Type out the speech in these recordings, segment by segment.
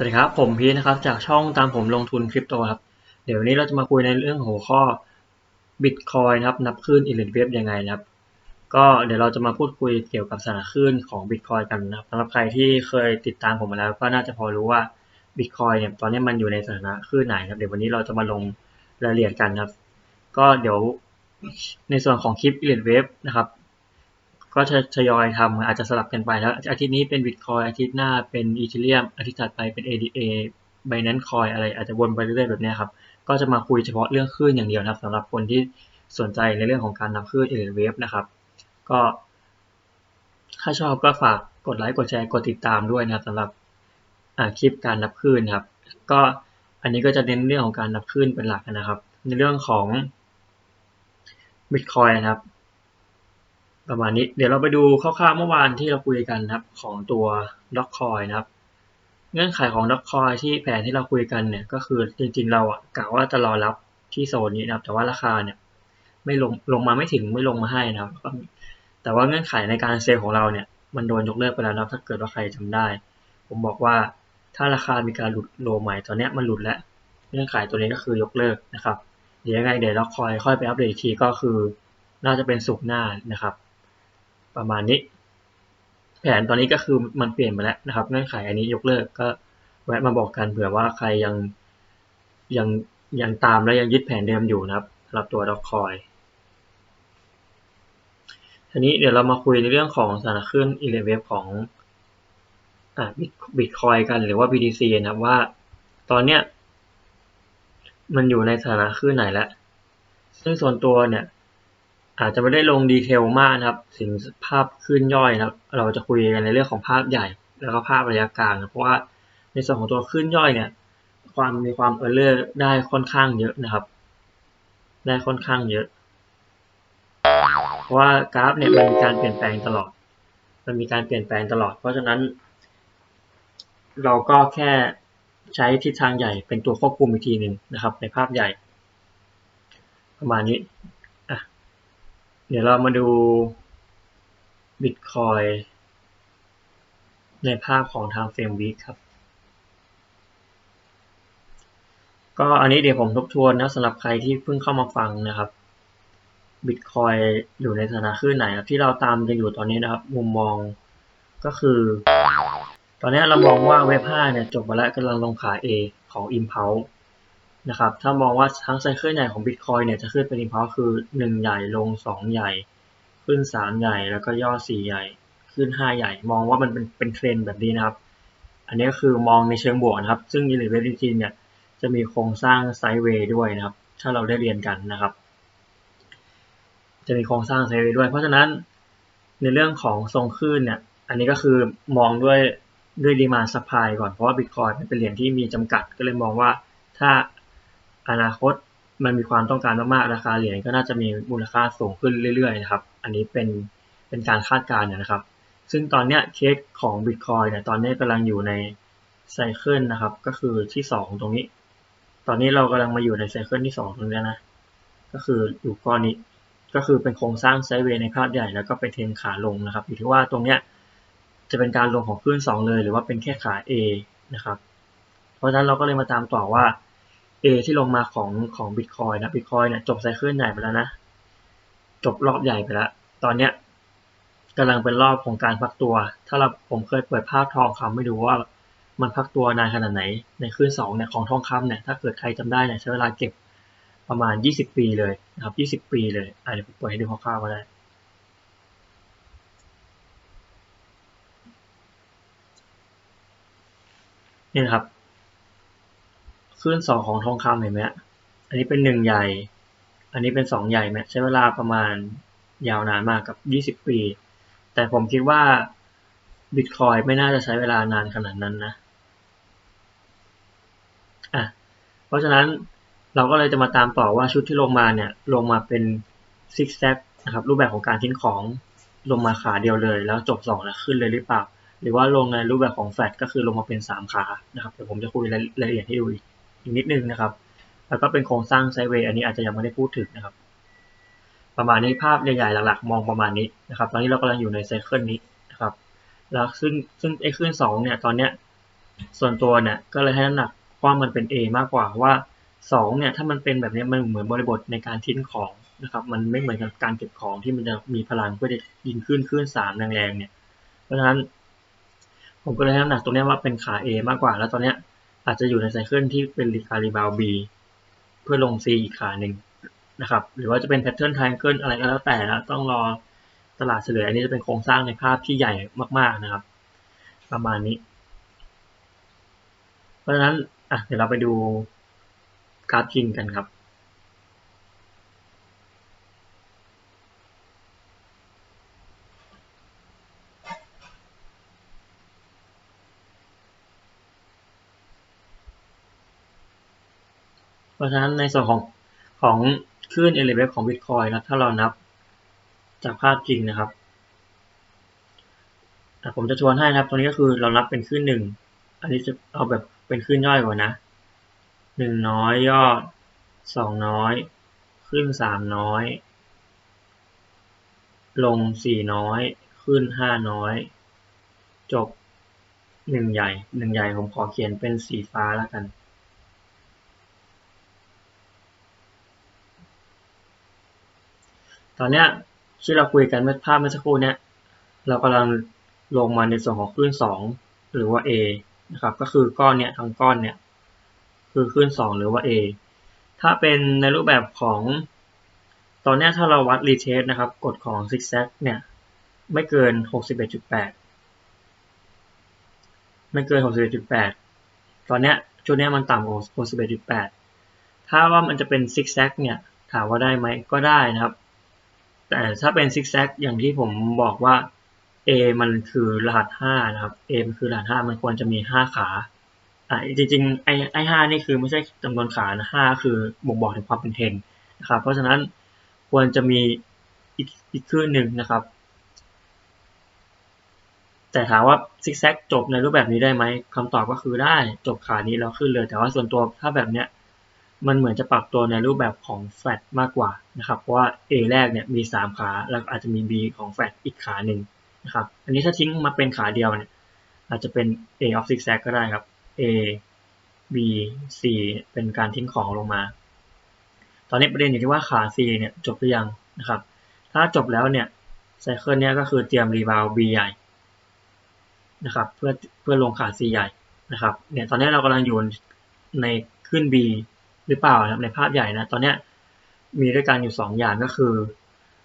สวัสดีครับ ผมพีทนะครับ จากช่องตามผมลงทุนคริปโตครับ เดี๋ยววันนี้เราจะมาคุยในเรื่องหัวข้อ Bitcoin นะครับ นับคลื่นอิเล็กเวฟยังไงนะครับ ก็เดี๋ยวเราจะมาพูดคุยเกี่ยวกับสถานคลื่นของ Bitcoin กันนะครับสำหรับใครที่เคยติดตามผมมาแล้ว ก็น่าจะพอรู้ว่า Bitcoin เนี่ยตอนนี้มันอยู่ในสถานะคลื่นไหนครับ เดี๋ยววันนี้เราจะมาลงรายละเอียดกันครับ ก็เดี๋ยวในส่วนของคลิปอิเล็กเวฟนะครับ ก็จะทยอยทำอาจจะสลับกันไปแล้วอาทิตย์นี้เป็น Bitcoin อาทิตย์หน้าเป็น Ethereum อาทิตย์ถัดไปเป็น ADA Binance Coin อะไรอาจจะวนไปเรื่อยๆแบบนี้ครับ ก็จะมาคุยเฉพาะเรื่องคลื่นอย่างเดียวนะครับสำหรับคนที่สนใจในเรื่องของการนับคลื่นเอเวฟนะครับ ก็ถ้าชอบก็ฝากกดไลค์กดแชร์กดติดตามด้วยนะครับสำหรับคลิปการนับคลื่นครับ ก็อันนี้ก็จะเน้นเรื่องของการนับคลื่นเป็นหลักนะครับ ในเรื่องของ Bitcoin นะครับ ประมาณนี้ เดี๋ยวเราไปดูคร่าวๆเมื่อวานที่เราคุยกันนะครับของตัว d o c c o i n นะครับ เงื่อนไขของ d o c c o i n ที่แผนที่เราคุยกันเนี่ยก็คือจริงๆเราอะกะว่าจะรอรับที่โซนนี้นะครับ แต่ว่าราคาเนี่ยไม่ลงลงมาไม่ถึงไม่ลงมาให้นะครับ แต่ว่าเงื่อนไขในการเซลล์ของเราเนี่ยมันโดนยกเลิกไปแล้วนะถ้าเกิดว่าใครจำได้ ผมบอกว่าถ้าราคามีการหลุดโลใหม่ตอนนี้มันหลุดแล้วเงื่อนไขตัวนี้ก็คือยกเลิกนะครับ เดี๋ยวยังไงเดี๋ยวเราคอยค่อยไปอัปเดตอีกทีก็คือ น่าจะเป็นสุกหน้านะครับ ประมาณนี้ แผนตอนนี้ก็คือมันเปลี่ยนไปแล้วนะครับเงื่อนไขอันนี้ยกเลิกก็แวะมาบอกกันเผื่อว่าใครยังยังยังตามและยังยึดแผนเดิมอยู่นะครับสำหรับตัวดอกคอยทีนี้เดี๋ยวเรามาคุยในเรื่องของสถานคลื่นอิเลเวฟของอ่าบิตคอยกันหรือว่า BTC นะครับว่าตอนเนี้ยมันอยู่ในสถานะคลื่นไหนแล้วซึ่งส่วนตัวเนี่ย อาจจะไม่ได้ลงดีเทลมากนะครับ ถึงภาพขึ้นย่อยนะครับ เราจะคุยกันในเรื่องของภาพใหญ่ แล้วก็ภาพระยะกลางนะเพราะว่าในส่วนของตัวขึ้นย่อยเนี่ย ความมีความเออร์เลอร์ได้ค่อนข้างเยอะนะครับ ได้ค่อนข้างเยอะ เพราะว่ากราฟเนี่ยมันมีการเปลี่ยนแปลงตลอด มันมีการเปลี่ยนแปลงตลอด เพราะฉะนั้น เราก็แค่ใช้ทิศทางใหญ่เป็นตัวควบคุมอีกทีหนึ่งนะครับ ในภาพใหญ่ ประมาณนี้ เดี๋ยวเรามาดู Bitcoin ในภาพของทางเฟรมวีคครับ ก็อันนี้เดี๋ยวผมทบทวนนะสำหรับใครที่เพิ่งเข้ามาฟังนะครับ Bitcoin อยู่ในสถานะคลื่นไหนครับ ที่เราตามกันอยู่ตอนนี้นะครับ มุมมองก็คือ ตอนนี้เรามองว่าเว็บ5เนี่ยจบมาแล้วกำลังลงขา A ของ Impulse นะครับ ถ้ามองว่าทั้งไซเคิลใหญ่ของ Bitcoin เนี่ยจะขึ้นเป็น Impulse คือ 1 ใหญ่ลง 2 ใหญ่ ขึ้น 3 ใหญ่ แล้วก็ย่อ 4 ใหญ่ ขึ้น 5 ใหญ่ มองว่ามันเป็นเป็นเทรนแบบนี้นะครับ อันนี้คือมองในเชิงบวกนะครับ ซึ่ง e l e v a t i เนี่ยจะมีโครงสร้างไซเวย์ด้วยนะครับ ถ้าเราได้เรียนกันนะครับ จะมีโครงสร้างไซเวย์ด้วย เพราะฉะนั้นในเรื่องของทรงคลื่นเนี่ย อันนี้ก็คือมองด้วยด้วยดีมาซัพพลายก่อน เพราะว่าบิตคอยเป็นเหรียญที่มีจำกัด ก็เลยมองว่าถ้า อนาคตมันมีความต้องการมากๆ ราคาเหรียญก็น่าจะมีมูลค่าสูงขึ้นเรื่อยๆนะครับ อันนี้เป็นเป็นการคาดการณ์นะครับ ซึ่งตอนเนี้ยเคสของบิตคอยเนี่ยตอนนี้กำลังอยู่ในไซเคิลนะครับ ก็คือที่สองตรงนี้ ตอนนี้เรากำลังมาอยู่ในไซเคิลที่สองตรงนี้นะ ก็คืออยู่ก้อนนี้ ก็คือเป็นโครงสร้างไซเวย์ในภาพใหญ่แล้วก็ไปเทนขาลงนะครับ อยู่ที่ว่าตรงเนี้ยจะเป็นการลงของคลื่น2 เลย หรือว่าเป็นแค่ขา A นะครับ เพราะฉะนั้นเราก็เลยมาตามต่อว่า A ที่ลงมาของของ Bitcoin นะ Bitcoin เนี่ยจบไซเคิลใหญ่ไปแล้วนะ จบรอบใหญ่ไปแล้ว ตอนเนี้ยกำลังเป็นรอบของการพักตัว ถ้าเราผมเคยเปิดภาพทองคำให้ดูว่ามันพักตัวนานขนาดไหน ในคลื่น2เนี่ยของทองคำเนี่ยถ้าเกิดใครจำได้เนี่ยใช้เวลาเก็บประมาณ 20 ปีเลยนะครับ 20 ปีเลยอะเดี๋ยวผมเปิดให้ดูคร่าวๆก็ได้นี่นะครับ คลื่นสองของทองคำเห็นไหมอันนี้เป็นหนึ่งใหญ่ อันนี้เป็นสองใหญ่ไหมใช้เวลาประมาณยาวนานมากกับยี่สิบปี แต่ผมคิดว่าบิตคอยไม่น่าจะใช้เวลานานขนาดนั้นนะอะเพราะฉะนั้นเราก็เลยจะมาตามต่อว่าชุดที่ลงมาเนี่ยลงมาเป็นซิกแซกนะครับรูปแบบของการทิ้งของลงมาขาเดียวเลย แล้วจบสองแล้วขึ้นเลยหรือเปล่า หรือว่าลงในรูปแบบของแฟลตก็คือลงมาเป็นสามขานะครับเดี๋ยวผมจะคุยรายละเอียดให้ดูอีก นิดนึงนะครับ แล้วก็เป็นโครงสร้างไซเวย์อันนี้อาจจะยังไม่ได้พูดถึงนะครับ ประมาณนี้ภาพใหญ่ๆหลักๆ มองประมาณนี้นะครับ ตอนนี้เรากำลังอยู่ในไซเคิลนี้นะครับ แล้วซึ่งซึ่งไอ้ขึ้นสองเนี่ยตอนเนี้ยส่วนตัวเนี่ยก็เลยให้น้ำหนักว่ามันเป็น A มากกว่าว่า2เนี่ยถ้ามันเป็นแบบนี้มันเหมือนบริบทในการทิ้งของนะครับมันไม่เหมือนกับการเก็บของที่มันจะมีพลังเพื่อจะยิงขึ้นขึ้นสามแรงๆเนี่ยเพราะฉะนั้น ผมก็เลยให้น้ำหนักตรงนี้ว่าเป็นขา A มากกว่า แล้วตอนเนี้ย อาจจะอยู่ในไซเคิลที่เป็นรีคาริบาว B เพื่อลง C อีกขาหนึ่งนะครับ หรือว่าจะเป็นแพทเทิร์นไทเกิลอะไรก็แล้วแต่นะต้องรอตลาดเฉลยอันนี้จะเป็นโครงสร้างในภาพที่ใหญ่มาก ๆนะครับ ประมาณนี้ เพราะฉะนั้นอะเดี๋ยวเราไปดูกราฟจริงกันครับ เพราะฉะนั้นในส่วนของของคลื่นเอลิเวฟของ Bitcoin นะถ้าเรานับจากภาพจริงนะครับ ผมจะชวนให้นะครับ ตรงนี้ก็คือเรานับเป็นคลื่นหนึ่ง อันนี้จะเอาแบบเป็นคลื่นย่อยก่อนนะหนึ่งน้อยยอดสองน้อยขึ้นสามน้อย ลงสี่น้อย ขึ้นห้าน้อย จบหนึ่งใหญ่หนึ่งใหญ่ผมขอเขียนเป็นสีฟ้าแล้วกัน ตอนเนี้ยที่เราคุยกันเมื่อภาพเมื่อสักครู่เนี้ยเรากำลังลงมาในส่วนของคลื่นสองหรือว่า A นะครับ ก็คือก้อนเนี้ยทั้งก้อนเนี้ยคือคลื่น 2 หรือว่า A ถ้าเป็นในรูปแบบของตอนนี้ถ้าเราวัดรีเทสนะครับกฎของ zigzag เนี่ยไม่เกิน 61.8 ไม่เกิน 61.8 ตอนนี้ชุดนี้มันต่ำกว่า61.8 ถ้าว่ามันจะเป็นซิกแซกเนี่ยถามว่าได้ไหมก็ได้นะครับ แต่ถ้าเป็นซิกแซกอย่างที่ผมบอกว่า A มันคือรหัส5นะครับ A มันคือรหัส5มันควรจะมี 5 ขาอ่าจริงๆไอ้ไอ้ห้านี่คือไม่ใช่จำนวนขานะห้าคือบ่งบอกถึงความเป็นเทนนะครับเพราะฉะนั้นควรจะมีอีกอีกคลื่นหนึ่งนะครับ แต่ถามว่าซิกแซกจบในรูปแบบนี้ได้ไหมคำตอบก็คือได้จบขานี้แล้วขึ้นเลย แต่ว่าส่วนตัวถ้าแบบเนี้ย มันเหมือนจะปรับตัวในรูปแบบของแฟตมากกว่านะครับเพราะว่า A แรกเนี่ยมี 3 ขาแล้วอาจจะมี B ของแฟตอีกขาหนึ่งนะครับอันนี้ถ้าทิ้งมาเป็นขาเดียวเนี่ยอาจจะเป็น A of zigzag ก็ได้ครับ A B C เป็นการทิ้งของลงมา ตอนนี้ประเด็นอยู่ที่ว่าขา C เนี่ยจบหรือยังนะครับถ้าจบแล้วเนี่ยไซเคิลเนี้ยก็คือเตรียมรีบาว B ใหญ่นะครับเพื่อเพื่อลงขา C ใหญ่นะครับเนี่ยตอนนี้เรากำลังอยู่ในขึ้น B หรือเปล่านะครับในภาพใหญ่นะตอนนี้มีด้วยกันอยู่ 2 อย่างก็คือ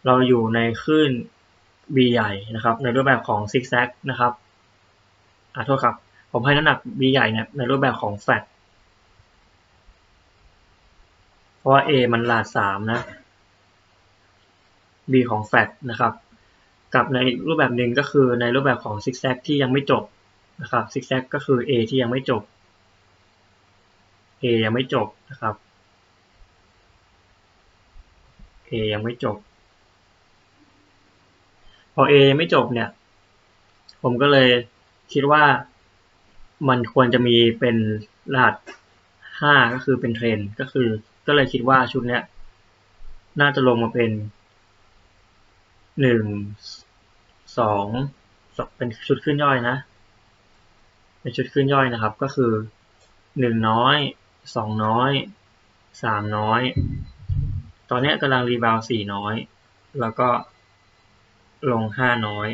เราอยู่ในขึ้น B ใหญ่นะครับ ในรูปแบบของซิกแซกนะครับอ่าโทษครับ ผมให้น้ำหนัก B ใหญ่เนี่ยในรูปแบบของแฟตเพราะว่า A มันลาดสามนะ B ของแฟตนะครับ กับในรูปแบบหนึ่งก็คือในรูปแบบของซิกแซกที่ยังไม่จบนะครับซิกแซกก็คือ A ที่ยังไม่จบ A ยังไม่จบนะครับ A ยังไม่จบ พอ A ยังไม่จบเนี่ย ผมก็เลยคิดว่ามันควรจะมีเป็นรหัสห้าก็คือเป็นเทรนก็คือ ก็เลยคิดว่าชุดเนี้ย น่าจะลงมาเป็นหนึ่งสองเป็นชุดขึ้นย่อยนะ เป็นชุดขึ้นย่อยนะครับ ก็คือหนึ่งน้อย สองน้อยสามน้อย ตอนนี้กำลังรีบาวสี่น้อย แล้วก็ลงห้าน้อย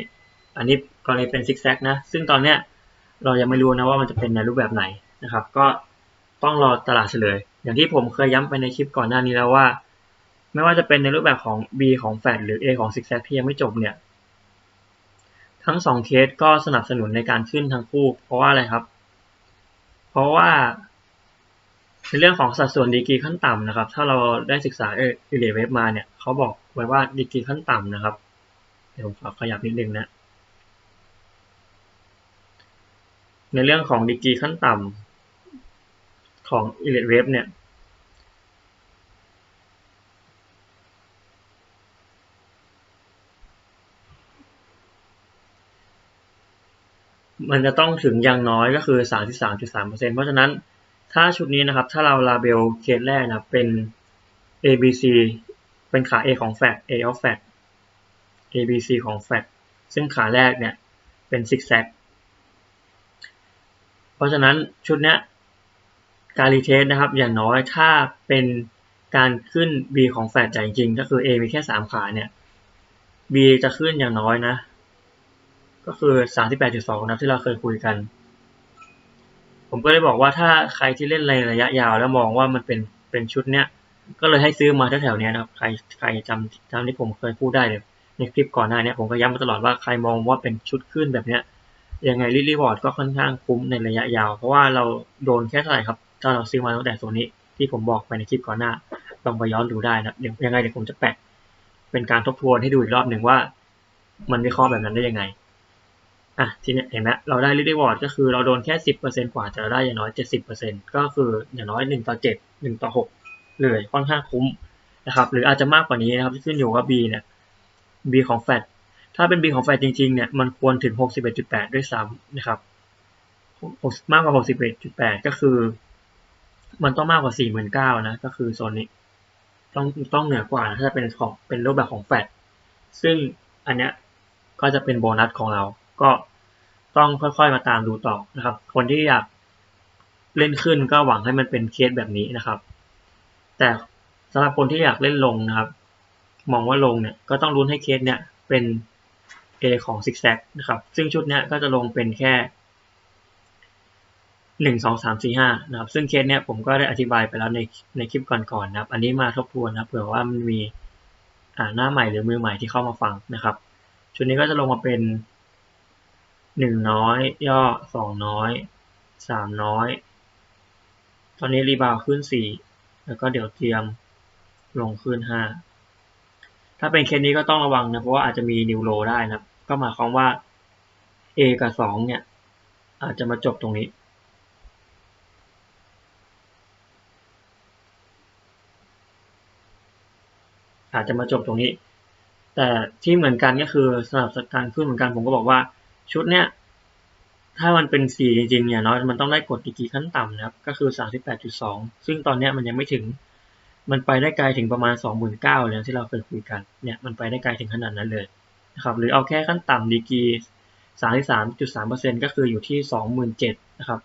อันนี้กรณีเป็นซิกแซกนะ ซึ่งตอนเนี้ยเรายังไม่รู้นะว่ามันจะเป็นในรูปแบบไหนนะครับ ก็ต้องรอตลาดเฉลย อย่างที่ผมเคยย้ำไปในคลิปก่อนหน้านี้แล้วว่า ไม่ว่าจะเป็นในรูปแบบของ B ของแฟดหรือ A ของ Six ที่ยังไม่จบเนี่ย ทั้งสองเคสก็สนับสนุนในการขึ้นทั้งคู่ เพราะว่าอะไรครับ เพราะว่า ในเรื่องของสัดส่วนดีกรีขั้นต่ำนะครับ ถ้าเราได้ศึกษาเอเลเวฟมาเนี่ยเขาบอกไว้ว่าดีกรีขั้นต่ำนะครับ เดี๋ยวผมขอขยับนิดนึงนะ ในเรื่องของดีกรีขั้นต่ำของ e l i t e Wave เนี่ยมันจะต้องถึงอย่างน้อยก็คือ 33.3%เพราะฉะนั้น ถ้าชุดนี้นะครับ ถ้าเราลาเบลเคสแรกนะเป็น ABC เป็นขา A ของ Fat A of Fat ABC ของ Fat ซึ่งขาแรกเนี่ยเป็น zigzag เพราะฉะนั้นชุดเนี้ยการรีเทสนะครับอย่างน้อยถ้าเป็นการขึ้น B ของแฟลจจริงๆ ก็คือ A มีแค่สามขาเนี่ย B จะขึ้นอย่างน้อยนะ ก็คือ 38.2นะที่เราเคยคุยกัน ผมก็เลยบอกว่าถ้าใครที่เล่นในระยะยาว แล้วมองว่ามันเป็นเป็นชุดเนี้ยก็เลยให้ซื้อมาแถวๆนี้นะครับ ใครใครจำจำที่ผมเคยพูดได้เลยในคลิปก่อนหน้านี้ผมก็ย้ำมาตลอดว่าใครมองว่าเป็นชุดขึ้นแบบเนี้ยยังไงรีวอร์ดก็ค่อนข้างคุ้มในระยะยาว เพราะว่าเราโดนแค่เท่าไหร่ครับถ้าเราซื้อมาตั้งแต่โซนนี้ที่ผมบอกไปในคลิปก่อนหน้าลองไปย้อนดูได้นะเดี๋ยวยังไงเดี๋ยวผมจะแปะเป็นการทบทวนให้ดูอีกรอบหนึ่งว่า มันวิเคราะห์แบบนั้นได้ยังไง อะทีนี้เห็นไหมเราได้รีวอร์ดก็คือเราโดนแค่สิบเปอร์เซ็นกว่าจะได้อย่างน้อยเจ็ดสิบเปอร์เซ็นก็คืออย่างน้อยหนึ่งต่อเจ็ดหนึ่งต่อหกเลยค่อนข้างคุ้มนะครับหรืออาจจะมากกว่านี้นะครับขึ้นอยู่ว่า B เนี่ย B ของแฟดถ้าเป็น B ของแฟดจริงๆเนี่ยมันควรถึงหกสิบเอ็ดจุดแปดด้วยซ้ำนะครับมากกว่าหกสิบเอ็ดจุดแปดก็คือ มันต้องมากกว่าสี่หมื่นเก้านะก็คือโซนนี้ต้องต้องเหนือกว่าถ้าจะเป็นของเป็นรูปแบบของแฟดซึ่งอันเนี้ยก็จะเป็นโบนัสของเรา ก็ต้องค่อยๆมาตามดูต่อนะครับ คนที่อยากเล่นขึ้นก็หวังให้มันเป็นเคสแบบนี้นะครับ แต่สำหรับคนที่อยากเล่นลงนะครับ มองว่าลงเนี่ยก็ต้องรุ้นให้เคสเนี่ยเป็น A ของ Six z a g นะครับ ซึ่งชุดเนี้ยก็จะลงเป็นแค่หนึ่งสองสามสี่ห้านะครับ ซึ่งเคสเนี้ยผมก็ได้อธิบายไปแล้วในในคลิปก่อนๆนะครับ อันนี้มาทบทวนนะเผื่อว่ามันมีอ่าหน้าใหม่หรือมือใหม่ที่เข้ามาฟังนะครับ ชุดนี้ก็จะลงมาเป็น หนึ่งน้อย ย่อสองน้อยสามน้อย ตอนนี้รีบาวขึ้นสี่แล้วก็เดี๋ยวเตรียมลงขึ้นห้าถ้าเป็นเคสนี้ก็ต้องระวังนะ เพราะว่าอาจจะมีนิวโรได้นะก็หมายความว่า A กับสองเนี่ย อาจจะมาจบตรงนี้ อาจจะมาจบตรงนี้ แต่ที่เหมือนกันก็คือสำหรับการขึ้นเหมือนกันผมก็บอกว่า ชุดเนี้ยถ้ามันเป็น4จริงๆเนี่ยเนาะมันต้องได้กดดีกีขั้นต่ำนะครับ ก็คือ 38.2 ซึ่งตอนเนี้ยมันยังไม่ถึง มันไปได้ไกลถึงประมาณ 29,000แล้วที่เราเคยคุยกัน เนี่ยมันไปได้ไกลถึงขนาดนั้นเลยนะครับ หรือเอาแค่ขั้นต่ำดีกี33.3%ก็คืออยู่ที่ 27,000นะครับ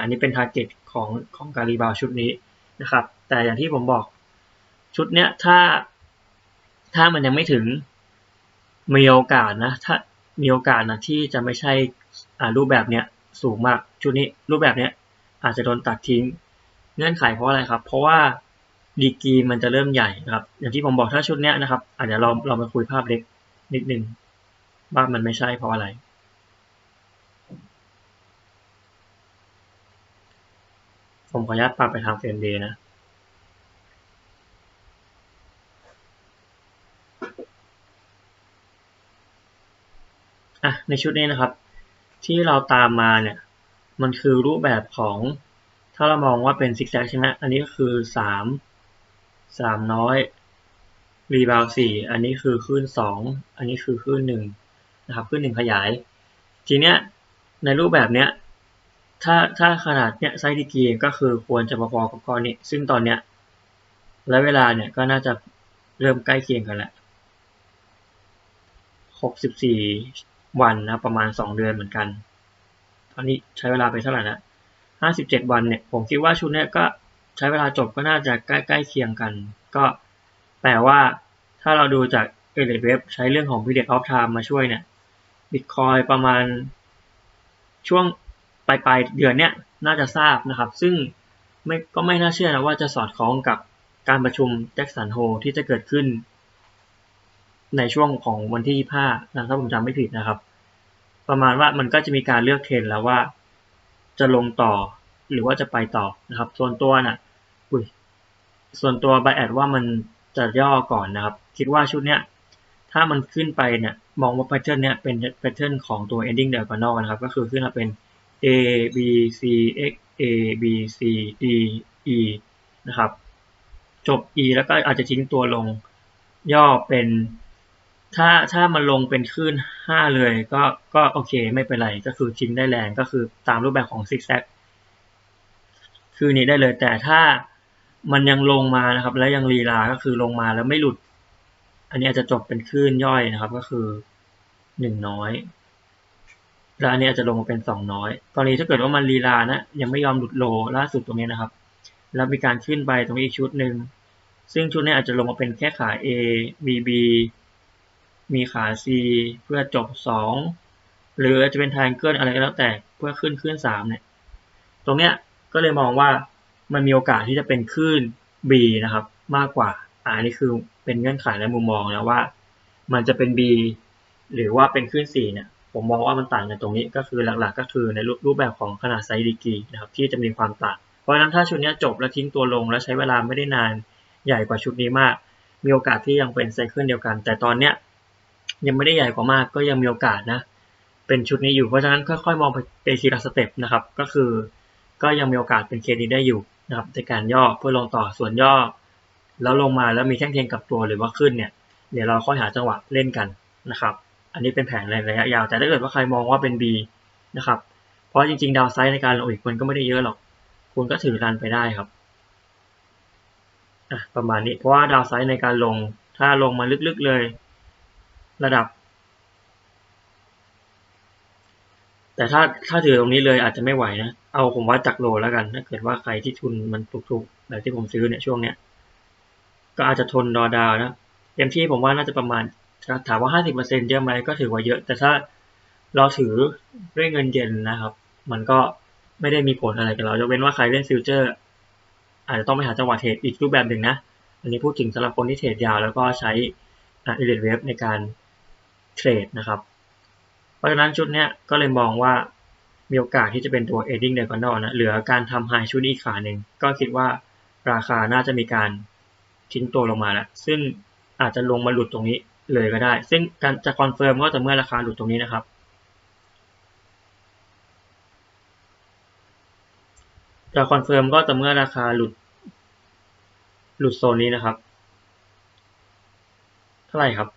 อันนี้เป็นทาร์เก็ตของของการรีบาวชุดนี้นะครับ แต่อย่างที่ผมบอกชุดเนี้ยถ้าถ้ามันยังไม่ถึงมีโอกาสนะ ถ้า มีโอกาสนะที่จะไม่ใช่อารูปแบบเนี้ยสูงมากชุดนี้รูปแบบเนี้ยอาจจะโดนตัดทิ้ง เงื่อนไขเพราะอะไรครับ เพราะว่าดีกีมันจะเริ่มใหญ่นะครับ อย่างที่ผมบอกถ้าชุดเนี้ยนะครับอาจจะเราเรามาคุยภาพเล็กนิดนึงว่ามันไม่ใช่เพราะอะไร ผมขออนุญาตปรับไปทางเฟรมเดย์นะ อะในชุดนี้นะครับ ที่เราตามมาเนี่ย มันคือรูปแบบของ ถ้าเรามองว่าเป็นซิกแซกใช่ไหมอันนี้ก็คือสามสามน้อยรีบาวสี่อันนี้คือขึ้นสองอันนี้คือขึ้นหนึ่งนะครับขึ้นหนึ่งขยาย ทีเนี้ยในรูปแบบเนี้ยถ้าถ้าขนาดเนี้ยไซส์ดีกีก็คือควรจะพอๆกับก้อนนี้ ซึ่งตอนเนี้ยและเวลาเนี่ยก็น่าจะเริ่มใกล้เคียงกันแหละหกสิบสี่ วันนะประมาณสองเดือนเหมือนกัน ตอนนี้ใช้เวลาไปเท่าไหร่นะห้าสิบเจ็ดวันเนี่ย ผมคิดว่าชุดนี้ก็ใช้เวลาจบก็น่าจะใกล้ใกล้เคียงกัน ก็แปลว่าถ้าเราดูจากเอเลเว็บใช้เรื่องของ period of time มาช่วยเนี่ยบิตคอยประมาณช่วงปลายปลายเดือนเนี้ยน่าจะทราบนะครับ ซึ่งไม่ก็ไม่น่าเชื่อนะว่าจะสอดคล้องกับการประชุมแจ็คสันโฮที่จะเกิดขึ้น ในช่วงของวันที่ 25นะถ้าผมจำไม่ผิดนะครับ ประมาณว่ามันก็จะมีการเลือกเทรนแล้วว่า จะลงต่อหรือว่าจะไปต่อนะครับ ส่วนตัวนะ่ะอุ้ยส่วนตัวไบแอดว่ามันจะย่อก่อนนะครับ คิดว่าชุดเนี้ยถ้ามันขึ้นไปเนี่ยมองว่าแพทเทิร์นเนี้ยเป็นแพทเทิร์นของตัว ending diagonal นะครับ ก็คือขึ้นมาเป็น A B C X A B C D E นะครับ จบ E แล้วก็อาจจะทิ้งตัวลงย่อเป็น ถ้าถ้ามันลงเป็นคลื่นห้าเลยก็ก็โอเคไม่เป็นไรก็คือทิ้งได้แรงก็คือตามรูปแบบของซิกแซกคือนี้ได้เลยแต่ถ้ามันยังลงมานะครับ แล้วยังลีลาก็คือลงมาแล้วไม่หลุด อันนี้อาจจะจบเป็นคลื่นย่อยนะครับ ก็คือหนึ่งน้อยแล้วอันนี้อาจจะลงมาเป็นสองน้อยกรณีถ้าเกิดว่ามันลีลานะยังไม่ยอมหลุดโลล่าสุดตรงนี้นะครับ แล้วมีการขึ้นไปตรงนี้อีกชุดหนึ่งซึ่งชุดนี้อาจจะลงมาเป็นแค่ขา A B B มีขา C เพื่อจบสองหรือจะเป็นทางเกิลอะไรก็แล้วแต่เพื่อขึ้นขึ้นสามเนี่ยตรงเนี้ยก็เลยมองว่ามันมีโอกาสที่จะเป็นขึ้น B นะครับ มากกว่าอ่านี่คือเป็นเงื่อนไขและมุมมองแล้วว่า มันจะเป็น B หรือว่าเป็นขึ้น4เนี่ยผมมองว่ามันต่างกันตรงนี้ก็คือหลักๆ ก็คือในรูปแบบของขนาดไซส์ดีกีนะครับที่จะมีความต่าง เพราะฉะนั้นถ้าชุดนี้จบแล้วทิ้งตัวลง แล้วใช้เวลาไม่ได้นานใหญ่กว่าชุดนี้มาก มีโอกาสที่ยังเป็นไซเคิลเดียวกัน แต่ตอนเนี้ย ยังไม่ได้ใหญ่กว่ามากก็ยังมีโอกาสนะ เป็นชุดนี้อยู่เพราะฉะนั้นค่อยๆมองไปทีละสเต็ปนะครับ ก็คือก็ยังมีโอกาสเป็นเครดีได้อยู่นะครับในการย่อเพื่อลงต่อส่วนย่อ แล้วลงมาแล้วมีแท่งเทียงกับตัวหรือว่าขึ้นเนี่ยเดี๋ยวเราค่อยหาจังหวะเล่นกันนะครับ อันนี้เป็นแผนในระยะยาว แต่ถ้าเกิดว่าใครมองว่าเป็น B นะครับ เพราะจริงๆ ดาวไซด์ในการลงอีกมันก็ไม่ได้เยอะหรอก คุณก็ถือรันไปได้ครับประมาณนี้เพราะว่าดาวไซด์ในการลงถ้าลงมาลึกๆเลย ระดับ แต่ถ้าถ้าถือตรงนี้เลยอาจจะไม่ไหวนะ เอาผมว่าจากโลแล้วกัน ถ้าเกิดว่าใครที่ทุนมันถูกๆแบบที่ผมซื้อเนี่ยช่วงเนี้ย ก็อาจจะทนรอดาวนะเต็มที่ผมว่าน่าจะประมาณถามว่า 50%เยอะไหมก็ถือว่าเยอะ แต่ถ้าเราถือด้วยเงินเย็นนะครับ มันก็ไม่ได้มีผลอะไรกับเรายกเว้นว่าใครเล่นฟิวเจอร์ อาจจะต้องไปหาจังหวะเทรดอีกรูปแบบหนึ่งนะ อันนี้พูดถึงสำหรับคนที่เทรดยาวแล้วก็ใช้อิเล็กเวฟในการ เทรดนะครับ เพราะฉะนั้นชุดนี้ก็เลยมองว่ามีโอกาสที่จะเป็นตัวเอดดิ้งเดคอนดอนะ เหลือการทำไฮชุดอีกขาหนึ่ง ก็คิดว่าราคาน่าจะมีการทิ้งตัวลงมาแล้ว ซึ่งอาจจะลงมาหลุดตรงนี้เลยก็ได้ ซึ่งการจะคอนเฟิร์มก็จะเมื่อราคาหลุดตรงนี้นะครับ จะคอนเฟิร์มก็จะเมื่อราคาหลุด หลุดโซนนี้นะครับ เท่าไหร่ครับ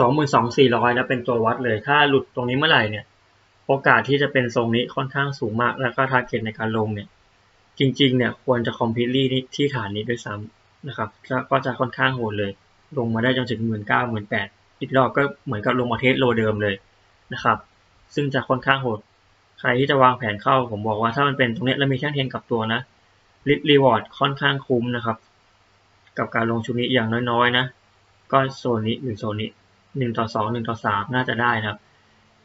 สองหมื่นสองสี่ร้อยแล้วเป็นตัววัดเลย ถ้าหลุดตรงนี้เมื่อไหร่เนี่ย โอกาสที่จะเป็นทรงนี้ค่อนข้างสูงมาก แล้วก็ทาร์เก็ตในการลงเนี่ย จริง ๆ เนี่ยควรจะคอมพิลี่ที่ฐานนี้ด้วยซ้ำนะครับ ก็จะค่อนข้างโหดเลย ลงมาได้จนถึงหมื่นเก้าหมื่นแปดอีกรอบก็เหมือนกับลงมาเทสโลเดิมเลยนะครับ ซึ่งจะค่อนข้างโหด ใครที่จะวางแผนเข้า ผมบอกว่าถ้ามันเป็นตรงนี้แล้วมีแท่งเทียนกับตัวนะริรีวอร์ดค่อนข้างคุ้มนะครับ กับการลงชุดนี้อย่างน้อยๆนะ ก็โซนนี้หรือโซนนี้ หนึ่งต่อสองหนึ่งต่อสามน่าจะได้นะครับ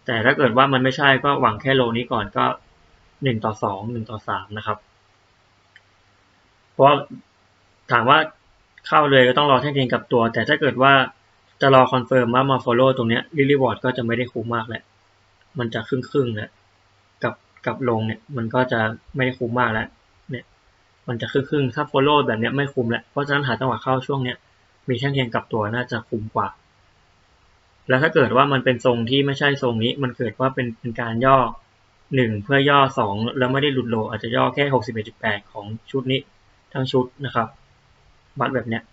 แต่ถ้าเกิดว่ามันไม่ใช่ก็หวังแค่โลนี้ก่อนก็หนึ่งต่อสองหนึ่งต่อสามนะครับ เพราะถามว่าเข้าเลยก็ต้องรอแท่งเทียนกับตัว แต่ถ้าเกิดว่าจะรอคอนเฟิร์มว่ามา follow ตรงเนี้ยรีลิวอร์ดก็จะไม่ได้คุ้มมากแหละ มันจะครึ่งครึ่งแหละกับกับลงเนี่ย มันก็จะไม่ได้คุ้มมากแล้วเนี่ยมันจะครึ่งครึ่งถ้า follow แบบเนี้ยไม่คุ้มแล้วเพราะฉะนั้นหาจังหวะเข้าช่วงเนี้ยมีแท่งเทียนกับตัวน่าจะคุ้มกว่า แล้วถ้าเกิดว่ามันเป็นทรงที่ไม่ใช่ทรงนี้ มันเกิดว่าเป็นเป็นการย่อหนึ่งเพื่อย่อสองแล้วไม่ได้หลุดโล อาจจะย่อแค่หกสิบเอ็ดจุดแปดของชุดนี้ทั้งชุดนะครับบัตรแบบเนี้ย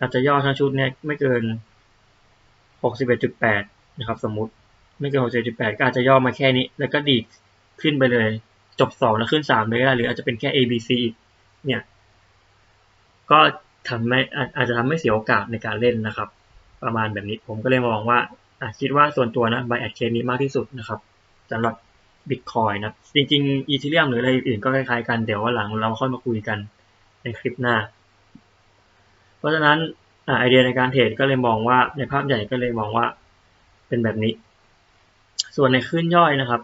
อาจจะย่อทั้งชุดเนี้ยไม่เกินหกสิบเอ็ดจุดแปดนะครับ สมมติไม่เกินหกสิบเอ็ดจุดแปดก็อาจจะย่อมาแค่นี้ แล้วก็ดีดขึ้นไปเลย จบสองแล้วขึ้นสามเลยก็ได้หรืออาจจะเป็นแค่ A B C เนี่ย ก็ทำให้อาจจะทำให้เสียโอกาสในการเล่นนะครับ ประมาณแบบนี้ ผมก็เลยมองว่าคิดว่าส่วนตัวนะไบแอดเคนี้มากที่สุดนะครับสำหรับบิตคอยนะ จริงๆอีเทเรียมหรืออะไรอื่นก็คล้ายๆกัน เดี๋ยวว่าหลังเราค่อยมาคุยกันในคลิปหน้า เพราะฉะนั้นไอเดียในการเทรดก็เลยมองว่าในภาพใหญ่ก็เลยมองว่าเป็นแบบนี้ ส่วนในขึ้นย่อยนะครับ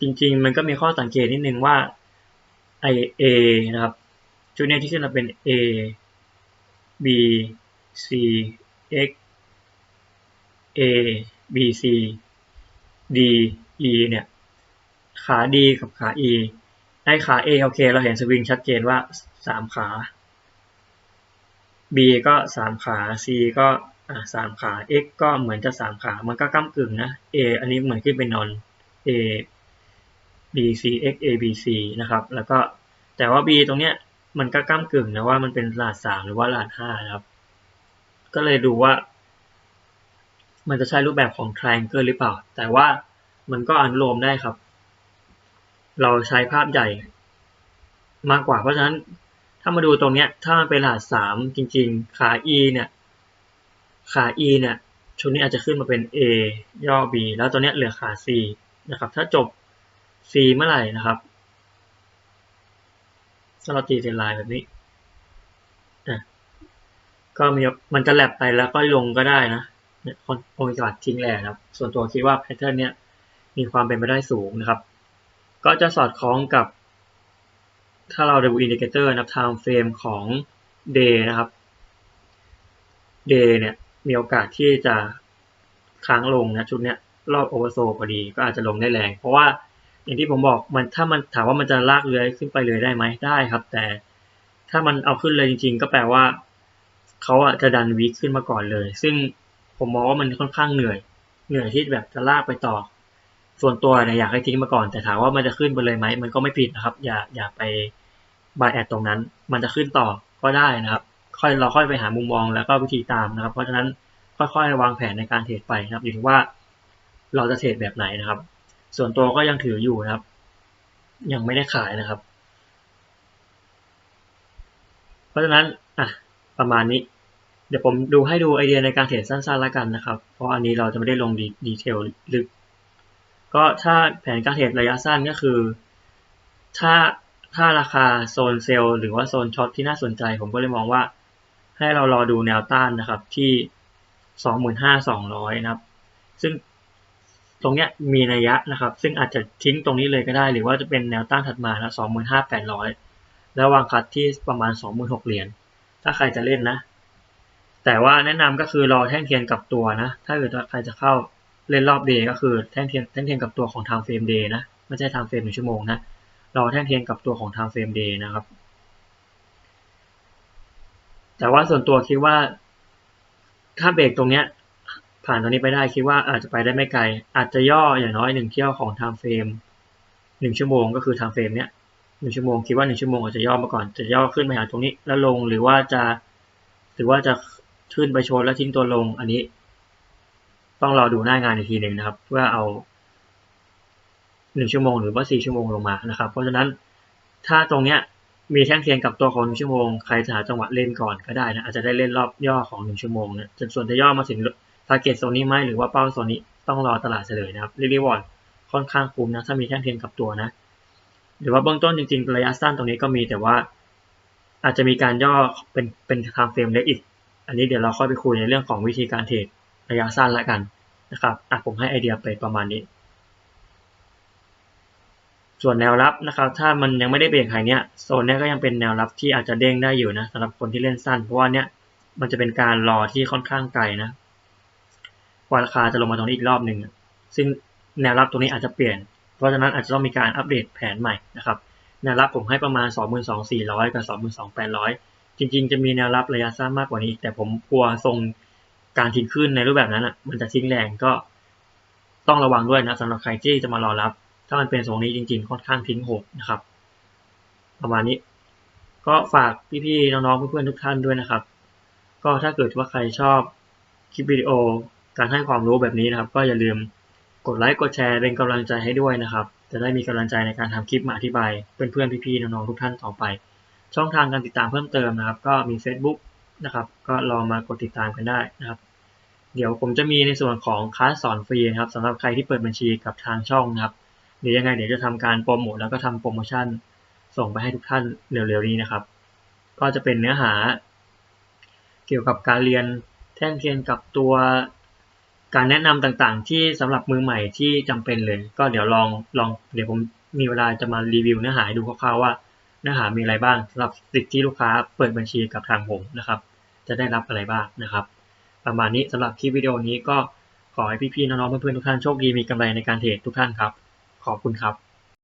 จริงๆ มันก็มีข้อสังเกตนิดนึงว่าไอเอนะครับจุดนี้ที่ขึ้นมาเป็น A B C X A B C D E เนี่ยขา D กับขา E ในขา A โอเค เราเห็นสวิงชัดเจนว่าสามขา B ก็สามขา C ก็อ่าสามขา X ก็เหมือนจะสามขา มันก็ก้ากึ่งนะ A อันนี้เหมือนขึ้นเป็นนอน A B C X A B C นะครับ แล้วก็แต่ว่า B ตรงเนี้ยมันก็ก้ากึ่งนะว่ามันเป็นรหัสสามหรือว่ารหัสห้านะครับ ก็เลยดูว่า มันจะใช้รูปแบบของ triangle หรือเปล่า แต่ว่ามันก็อนุโลมได้ครับ เราใช้ภาพใหญ่มากกว่า เพราะฉะนั้นถ้ามาดูตรงเนี้ย ถ้ามันเป็นรหัสสามจริง ๆ ขา e เนี่ย ขา e เนี่ยชุดนี้อาจจะขึ้นมาเป็น a ย่อ b แล้วตัวเนี้ยเหลือขา c นะครับ ถ้าจบ c เมื่อไหร่นะครับถ้าเราตีเส้นลายแบบนี้ ก็มีมันจะแลบไปแล้วก็ลงก็ได้นะเนี่ยโอกาสทิ้งแหล่นะครับ ส่วนตัวคิดว่าแพทเทิร์นเนี้ยมีความเป็นไปได้สูงนะครับ ก็จะสอดคล้องกับ ถ้าเราดูอินดิเคเตอร์นะครับ time frame ของ day นะครับ day เนี่ยมีโอกาสที่จะค้างลงนะชุดเนี้ยรอบโอเวอร์โซพอดีก็อาจจะลงได้แรง เพราะว่าอย่างที่ผมบอกมันถ้ามันถามว่ามันจะลากเลื้อยขึ้นไปเลยได้ไหมได้ครับ แต่ถ้ามันเอาขึ้นเลยจริง ๆ ก็แปลว่า เขาอะจะดันวีคขึ้นมาก่อนเลย ซึ่งผมมองว่ามันค่อนข้างเหนื่อย เหนื่อยที่แบบจะลากไปต่อ ส่วนตัวเนี่ยอยากให้ทิ้งมาก่อน แต่ถามว่ามันจะขึ้นไปเลยไหม มันก็ไม่ผิดนะครับ อย่าอย่าไปบายแอดตรงนั้น มันจะขึ้นต่อก็ได้นะครับ ค่อยเราค่อยไปหามุมมองแล้วก็วิธีตามนะครับ เพราะฉะนั้นค่อยๆวางแผนในการเทรดไปนะครับ อยู่ที่ว่าเราจะเทรดแบบไหนนะครับ ส่วนตัวก็ยังถืออยู่นะครับ ยังไม่ได้ขายนะครับ เพราะฉะนั้นอะประมาณนี้ ดี๋ยวผมดูให้ดูไอเดียในการเทรดสั้นๆแล้วกันนะครับ เพราะอันนี้เราจะไม่ได้ลงดีเทลลึก ก็ถ้าแผนการเทรดระยะสั้นก็คือ ถ้าถ้าราคาโซนเซลล์หรือว่าโซนช็อตที่น่าสนใจ ผมก็เลยมองว่า ให้เรารอดูแนวต้านนะครับที่สองหมื่นห้าสองร้อยนะครับ ซึ่งตรงเนี้ยมีนัยยะนะครับ ซึ่งอาจจะทิ้งตรงนี้เลยก็ได้ หรือว่าจะเป็นแนวต้านถัดมานะสองหมื่นห้าแปดร้อยแล้ววางคัดที่ประมาณสองหมื่นหกเหรียญ ถ้าใครจะเล่นนะ แต่ว่าแนะนำก็คือรอแท่งเทียนกับตัวนะ ถ้าเกิดใครจะเข้าเล่นรอบเดย์ก็คือแท่งเทียนแท่งเทียนกับตัวของ time frame day นะ ไม่ใช่ time frame หนึ่งชั่วโมงนะ รอแท่งเทียนกับตัวของ time frame day นะครับ แต่ว่าส่วนตัวคิดว่า ถ้าเบรกตรงเนี้ยผ่านตรงนี้ไปได้คิดว่าอาจจะไปได้ไม่ไกล อาจจะย่ออย่างน้อยหนึ่งเที่ยวของ time frame หนึ่งชั่วโมงก็คือ time frame เนี้ยหนึ่งชั่วโมงคิดว่าหนึ่งชั่วโมงอาจจะย่อมาก่อนจะย่อขึ้นไปหาตรงนี้แล้วลงหรือว่าจะหรือว่าจะ ขึ้นไปชนแล้วทิ้งตัวลง อันนี้ ต้องรอดูหน้างานอีกทีหนึ่งนะครับ เพื่อเอาหนึ่งชั่วโมงหรือว่าสี่ชั่วโมงลงมานะครับ เพราะฉะนั้นถ้าตรงเนี้ยมีแท่งเทียนกับตัวของหนึ่งชั่วโมงใครจะหาจังหวะเล่นก่อนก็ได้นะอาจจะได้เล่นรอบย่อของหนึ่งชั่วโมงนะส่วนจะย่อมาถึงทาร์เก็ตโซนนี้ไหมหรือว่าเป้าโซนนี้ต้องรอตลาดเฉลยนะครับรีวอร์ดค่อนข้างคุ้มนะถ้ามีแท่งเทียนกับตัวนะ หรือว่าเบื้องต้นจริงๆระยะสั้นตรงนี้ก็มีแต่ว่า อาจจะมีการย่อเป็นเป็นไทม์เฟรมเล็กอีก อันนี้เดี๋ยวเราค่อยไปคุยในเรื่องของวิธีการเทรดระยะสั้นละกันนะครับอะผมให้ไอเดียไปประมาณนี้ ส่วนแนวรับนะครับ ถ้ามันยังไม่ได้เบรกไฮเนี้ยโซนนี้ก็ยังเป็นแนวรับที่อาจจะเด้งได้อยู่นะสำหรับคนที่เล่นสั้น เพราะว่าเนี้ยมันจะเป็นการรอที่ค่อนข้างไกลนะกว่าราคาจะลงมาตรงนี้อีกรอบหนึ่งซึ่งแนวรับตรงนี้อาจจะเปลี่ยน เพราะฉะนั้นอาจจะต้องมีการอัปเดตแผนใหม่นะครับแนวรับผมให้ประมาณ 22,400 กับ 22,800 จริง ๆ จะมีแนวรับระยะสั้นมากกว่านี้ แต่ผมกลัวทรงการทิ้งขึ้นในรูปแบบนั้นอะ มันจะทิ้งแรงก็ต้องระวังด้วยนะสำหรับใครที่จะมารอรับ ถ้ามันเป็นทรงนี้จริง ๆ ค่อนข้างทิ้งโหดนะครับ ประมาณนี้ ก็ฝากพี่ๆน้องๆเพื่อนๆทุกท่านด้วยนะครับ ก็ถ้าเกิดว่าใครชอบคลิปวิดีโอการให้ความรู้แบบนี้นะครับ ก็อย่าลืมกดไลค์กดแชร์เป็นกำลังใจให้ด้วยนะครับ จะได้มีกำลังใจในการทำคลิปมาอธิบายเพื่อนๆพี่ๆน้องๆทุกท่านต่อไป ช่องทางการติดตามเพิ่มเติมนะครับ ก็มี Facebook นะครับ ก็ลองมากดติดตามกันได้นะครับ เดี๋ยวผมจะมีในส่วนของคลาสสอนฟรีนะครับสำหรับใครที่เปิดบัญชีกับทางช่องนะครับเดี๋ยวยังไงเดี๋ยวจะทำการโปรโมทแล้วก็ทำโปรโมชั่นส่งไปให้ทุกท่านเร็วๆนี้นะครับ ก็จะเป็นเนื้อหา เกี่ยวกับการเรียนแท่นเทียนกับตัวการแนะนำต่างๆ ที่สำหรับมือใหม่ที่จำเป็นเลย ก็เดี๋ยวลองลองเดี๋ยวผมมีเวลาจะมารีวิวเนื้อหาดูคร่าวๆว่า เนื้อหามีอะไรบ้างสำหรับสิทธิที่ลูกค้าเปิดบัญชีกับทางผมนะครับ จะได้รับอะไรบ้างนะครับ ประมาณนี้สำหรับคลิปวิดีโอนี้ก็ขอให้พี่ๆน้องๆเพื่อนๆทุกท่านโชคดีมีกำไรในการเทรดทุกท่านครับ ขอบคุณครับ